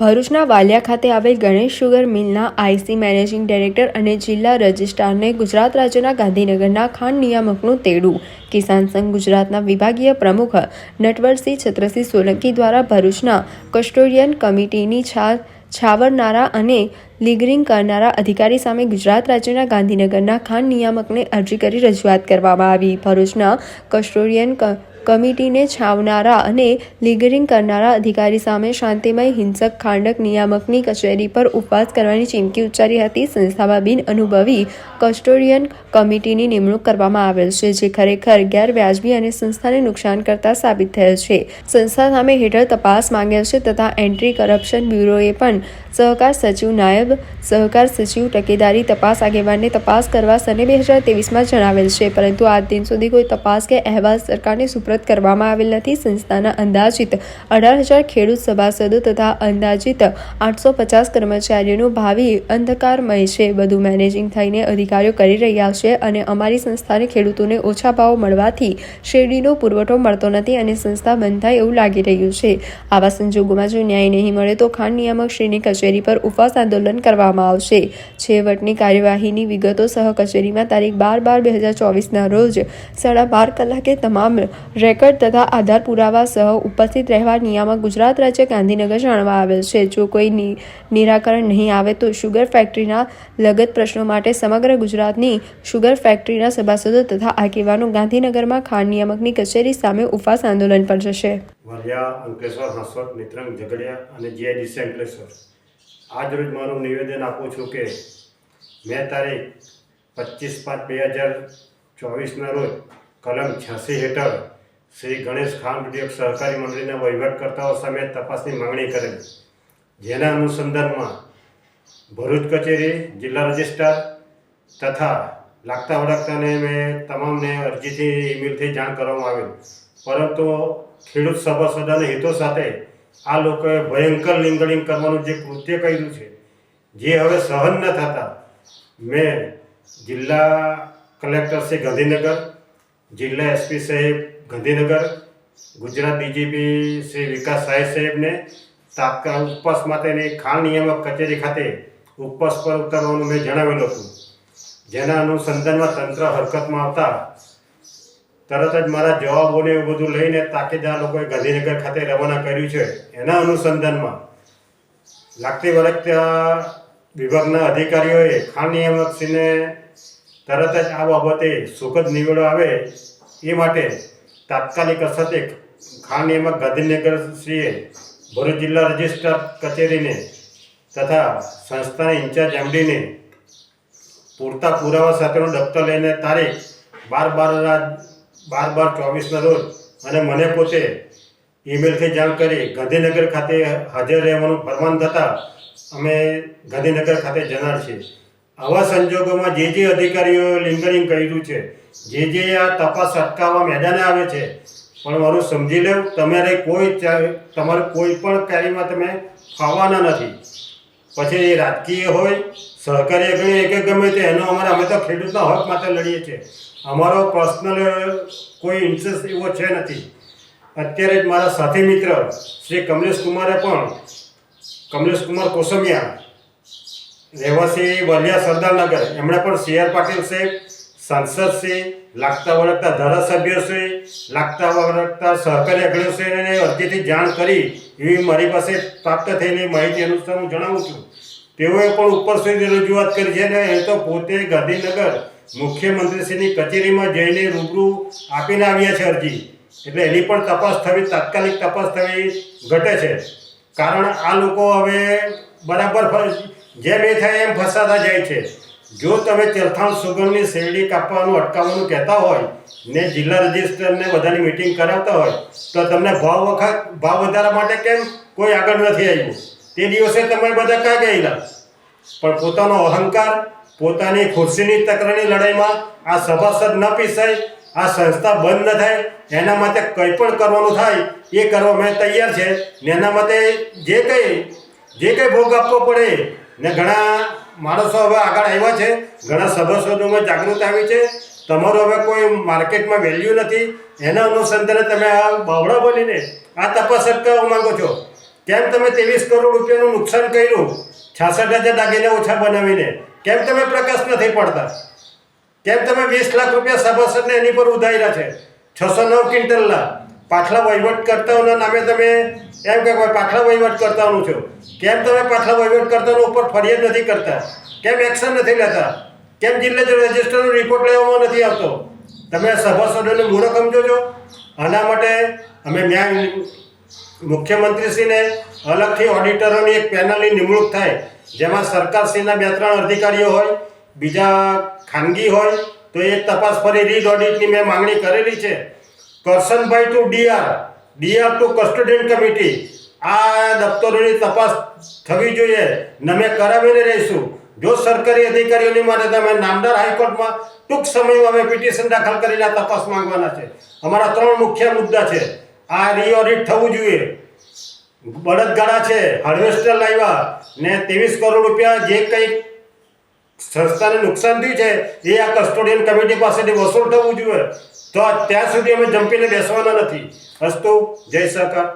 ભરૂચના વાલિયા ખાતે આવેલ ગણેશ શુગર મિલના આઈસી મેનેજિંગ ડાયરેક્ટર અને જિલ્લા રજિસ્ટ્રારને ગુજરાત રાજ્યના ગાંધીનગરના ખાંડ નિયામકનું તેડું. કિસાન સંઘ ગુજરાતના વિભાગીય પ્રમુખ નટવરસિંહ છત્રસિંહ સોલંકી દ્વારા ભરૂચના કસ્ટોડિયન કમિટીની છા, છાવરનારા અને લીગરિંગ કરનારા અધિકારી સામે ગુજરાત રાજ્યના ગાંધીનગરના ખાંડ નિયામકને અરજી કરી રજૂઆત કરવામાં આવી. ભરૂચના કસ્ટોડિયન કમિટીને છાવનારા અને લીગરિંગ કરનારા અધિકારી સામે શાંતિમય હિંસક ખાંડક નિયામકની કચેરી પર ઉપવાસ કરવાની ચીમકી ઉચ્ચારી હતી. સંસ્થામાં બિન અનુભવી કસ્ટોડિયન કમિટીની નિમણૂક કરવામાં આવેલ છે, જે ખરેખર ગેરવ્યાજબી અને સંસ્થાને નુકસાન કરતા સાબિત થયેલ છે. સંસ્થા સામે હેઠળ તપાસ માંગેલ છે તથા એન્ટ્રી કરપ્શન બ્યુરોએ પણ સહકાર સચિવ નાયબ સહકાર સચિવ ટકેદારી તપાસ આગેવાનને તપાસ કરવા સને બે હજાર તેવીસમાં જણાવેલ છે. પરંતુ આજ દિન સુધી કોઈ તપાસ કે અહેવાલ સરકારને સુપ્રત કરવામાં આવેલ નથી. સંસ્થાના અંદાજિત અઢાર હજાર ખેડૂત સભાસદો તથા અંદાજિત આઠસો પચાસ કર્મચારીઓનું ભાવિ અંધકારમય છે. બધું મેનેજિંગ થઈને અધિકારીઓ કરી રહ્યા છે અને અમારી સંસ્થાને ખેડૂતોને ઓછા ભાવ મળવાથી શેરડીનો પુરવઠો મળતો નથી અને સંસ્થા બંધ થાય એવું લાગી રહ્યું છે. આવા સંજોગોમાં જો ન્યાય નહીં મળે તો ખાંડ નિયામક શ્રીની કચેરી પર ઉપવાસ આંદોલન કરવામાં આવશે. છેવટની કાર્યવાહીની વિગતો સહ કચેરીમાં તારીખ બાર બાર બે હજાર ચોવીસના રોજ સાડા બાર કલાકે તમામ રેકર્ડ તથા આધાર પુરાવા સહ ઉપસ્થિત રહેવા નિયામક ગુજરાત રાજ્ય ગાંધીનગર જાણવા આવેલ છે. જો કોઈ નિરાકરણ નહીં આવે તો શુગર ફેક્ટરીના લગત પ્રશ્નો માટે સમગ્ર ગુજરાતની શુગર ફેક્ટરીના સભાસદો તથા આગેવાનો ગાંધીનગરમાં ખાંડ નિયામકની કચેરી સામે ઉપવાસ આંદોલન પર જશે. આજ રોજ મારું નિવેદન આપું છું કે મેં તારીખ પચીસ પાંચ બે હજાર ચોવીસના રોજ કલમ છ્યાસી હેઠળ શ્રી ગણેશ ખામ ઉદ્યોગ સહકારી મંડળીના વહીવટકર્તાઓ સામે તપાસની માંગણી કરેલ જેના અનુસંધાનમાં ભરૂચ કચેરી, જિલ્લા રજિસ્ટ્રાર તથા લાગતા વળગતાને મેં તમામને અરજીથી ઈમેલથી જાણ કરવામાં આવેલ. પરંતુ ખેડૂત સભાસદાના હિતો સાથે આ લોકોએ ભયંકર લિંગડિંગ કરવાનું જે કૃત્ય કર્યું છે, જે હવે સહન ન થતા, મેં જિલ્લા કલેક્ટર શ્રી ગાંધીનગર, જિલ્લા એસપી સાહેબ ગાંધીનગર, ગુજરાત ડીજીપી શ્રી વિકાસ સાહેબ સાહેબને તાત્કાલ ઉપવાસ માટેની ખાણ નિયામક કચેરી ખાતે ઉપવાસ પર ઉતરવાનું મેં જણાવેલું હતું. જેના અનુસંધાનમાં તંત્ર હરકતમાં આવતા તરત જ મારા જવાબોને એવું બધું લઈને તાકીદાર લોકોએ ગાંધીનગર ખાતે રવાના કર્યું છે. એના અનુસંધાનમાં લાગતી વળગતા વિભાગના અધિકારીઓએ ખાણ નિયામકશ્રીને તરત જ આ બાબતે સુખદ નિવેડો આવે એ માટે તાત્કાલિક અસરથી ખાન નિયામક ગાંધીનગર શ્રીએ ભરૂચ જિલ્લા રજિસ્ટ્રાર કચેરીને તથા સંસ્થાના ઇન્ચાર્જ એમડીને પૂરતા પુરાવા સાથેનો દફતર લઈને તારીખ બાર બાર બાર બાર ચોવીસના રોજ અને મને પોતે ઈમેલથી જાણ કરી ગાંધીનગર ખાતે હાજર રહેવાનું ફરમાન થતાં અમે ગાંધીનગર ખાતે જનાર છીએ. આવા સંજોગોમાં જે જે અધિકારીઓએ લિંગરિંગ કર્યું છે જે જે આ તપાસ અટકાવવા મેદાને આવે છે, પણ મારું સમજી લેવું તમારે કોઈ તમારે કોઈ પણ કાર્યમાં તમે ફાવવાના નથી. પછી એ રાજકીય હોય, સહકારી અગ્રણી એક ગમે તે, એનો અમારે, અમે તો ખેડૂતના હક માટે લડીએ છીએ. અમારો પર્સનલ કોઈ ઇન્ટરેસ્ટ એવો છે નથી. અત્યારે જ મારા સાથી મિત્ર, શ્રી કમલેશ કુમારે પણ, કમલેશ કુમાર કોસમિયા, રહેવાસી વલિયા સરદારનગર, એમણે પણ સી આર પાટીલ સાહેબ સાંસદ છે, લાગતા વળગતા ધારાસભ્ય છે, લાગતા વળગતા સહકારી અગ્રણીશ્રીને અરજીથી જાણ કરી એવી મારી પાસે પ્રાપ્ત થયેલી માહિતી અનુસાર હું જણાવું છું. તેઓએ પણ ઉપર સુધી રજૂઆત કરી છે અને એ તો પોતે ગાંધીનગર મુખ્યમંત્રીશ્રીની કચેરીમાં જઈને રૂબરૂ આપીને આવ્યા છે અરજી. એટલે એની પણ તપાસ થવી, તાત્કાલિક તપાસ થવી ઘટે છે. કારણ આ લોકો હવે બરાબર જેમ એ થાય એમ ફસાતા જાય છે. જો તમે તીર્થાંશ સુગમની શેરડી કાપવાનું, અટકાવવાનું કહેતા હોય, ને જિલ્લા રજિસ્ટરને બધાની મિટિંગ કરાવતા હોય, તો તમને ભાવ વખત, ભાવ વધારા માટે કેમ? કોઈ આગળ નથી આવ્યું. તે દિવસે તમે બધા ક્યાં ગયેલા? પણ પોતાનો અહંકાર, પોતાની ખુરશીની તકરારની લડાઈમાં આ સભાસદ ન પીસાય, આ સંસ્થા બંધ ન થાય, એના માટે કંઈ પણ કરવાનું થાય, એ કરવા મેં તૈયાર છે. ને એના માટે જે કંઈ જે કંઈ ભોગ આપવો પડે, ને ઘણા માણસો હવે આગળ આવ્યા છે. ઘણા સભાસદોમાં જાગૃત આવી છે. તમારું હવે કોઈ માર્કેટમાં વેલ્યુ નથી. એના અનુસંધાને તમે આ બાવડા બનીને આ તપાસ કરવા માંગો છો. કેમ તમે ત્રેવીસ કરોડ રૂપિયાનું નુકસાન કર્યું? છાસઠ હજાર દાગીને ઓછા બનાવીને. કેમ તમે પ્રકાશ નથી પડતા? કેમ તમે વીસ લાખ રૂપિયા સભાસદને એની પર ઉધાર્યા છે છસો નવ ક્વિન્ટલના. પાછલા વહીવટ કરતાઓના નામે તમે એમ કે ભાઈ પાછલા વહીવટ કરતાનું છો. કેમ તમે પાછલા વહીવટ કરતાનો ઉપર ફરિયાદ નથી કરતા? કેમ એક્શન નથી લેતા? કેમ જિલ્લા રજિસ્ટરનો રિપોર્ટ લેવામાં નથી આવતો? તમે સભાસદોને મૂળો સમજો છો? આના માટે અમે ન્યાય મુખ્યમંત્રીશ્રીને અલગથી ઓડિટરોની એક પેનલની નિમણૂક થાય, જેમાં સરકારશ્રીના બે ત્રણ અધિકારીઓ હોય, બીજા ખાનગી હોય, તો એ તપાસ ફરી રીડ ઓડિટની મેં માંગણી કરેલી છે. Karshanbhai to DR. DR to custodian committee આ દફતરોની તપાસ થવી જોઈએ. અમે કરાવીને રહીશું. જો સરકારી અધિકારીઓની માટે તમે નામદાર હાઈકોર્ટમાં ટૂંક સમયમાં અમે પિટિશન દાખલ કરીને તપાસ માંગવાના છે. અમારા ત્રણ મુખ્ય મુદ્દા છે. આ રીઓડિટ થવું જોઈએ. બળદગાડા છે હાર્વેસ્ટર લાવ્યા ને ત્રેવીસ કરોડ રૂપિયા જે કંઈ સંસ્થાને નુકસાન થયું છે, એ આ કસ્ટોડિયન કમિટી પાસેથી વસૂલ થવું જોઈએ. તો ત્યાં સુધી અમે જંપીને બેસવાના નથી. અસ્તુ જય સહકાર.